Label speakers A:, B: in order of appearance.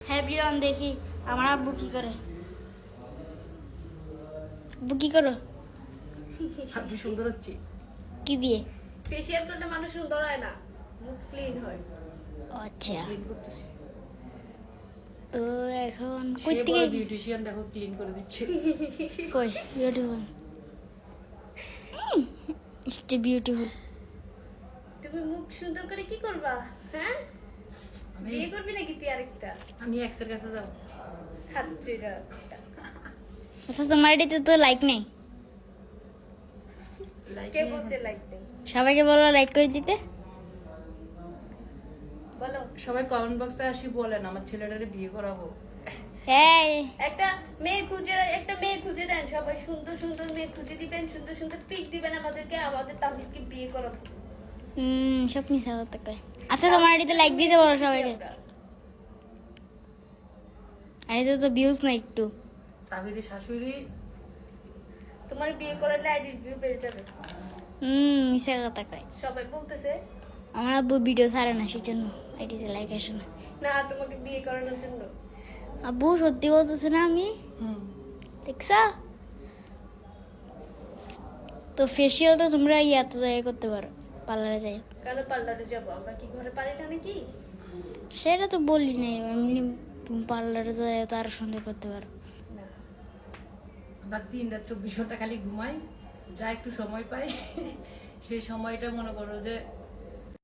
A: হ্যাঁ প্রিয়ন দেখি। আমার আব্বু কি করে? আব্বু কি করো?
B: আপনি সুন্দর হচ্ছে।
A: কি দিয়ে
C: ফেসিয়াল করলে মানুষ সুন্দর হয় না। মুখ ক্লিন হয়।
A: আচ্ছা। তো এখন কই থেকে
B: বিউটিশিয়ান দেখো ক্লিন করে দিচ্ছে।
A: কই? বিউটিফুল ইস্টে বিউটিফুল
C: তুমি মুখ সুন্দর করে কি করবা? হ্যাঁ? বিয়ে করবি নাকি তুই আরেকটা?
B: আমি এক্সের কাছে যাব।
C: খাচ্ছি না
A: আচ্ছা তোমার এটাতে তো লাইক নেই।
C: কে বলছে লাইক নেই?
A: সবাইকে বলো লাইক করে দিতে।
C: বলো।
B: সবাই কমেন্ট বক্সে আসি বলেন আমার ছেলেটারে বিয়ে করাবো।
A: হ্যাঁ
C: একটা মেয়ে খুঁজে একটা মেয়ে খুঁজে দেন সবাই। সুন্দর সুন্দর মেয়ে খুঁজে দিবেন সুন্দর সুন্দর পিক দিবেন আমাদেরকে আমাদের তাহিদকে বিয়ে করাবো।
A: হুম সব মিশা কয়। আচ্ছা তোমার এটাতে লাইক দিতে বলো সবাইকে। আর এটাতে তো ভিউজ নাই একটু।
B: তাহিদের শাশুড়ি
C: তোমার বিয়ে করালে আইডির ভিউ বেড়ে যাবে।
A: হুম মিশা কথা কয়।
C: সবাই বলতেছে।
A: আমার আব্বু ভিডিও ছাড়ে না সেই জন্য আইডিতে লাইক আসে না।
C: না তোমাকে বিয়ে করানোর জন্য।
A: আব্বু সত্যি বলতেছে না আমি। দেখছা? তো ফেসিয়াল তো তোমরা ইয়াতে করতে পারো। পার্লারে যাই।
C: কেন পার্লারে যাব? আমরা কি ঘরে পারি না নাকি?
A: সেটা তো বলি নাই এমনি পার্লারে যাই তো আরও সন্দেহ করতে পারো।
B: আমরা তিন রাত চব্বিশ ঘণ্টা খালি ঘুমাই যা একটু সময় পাই সেই সময়টা মনে করো যে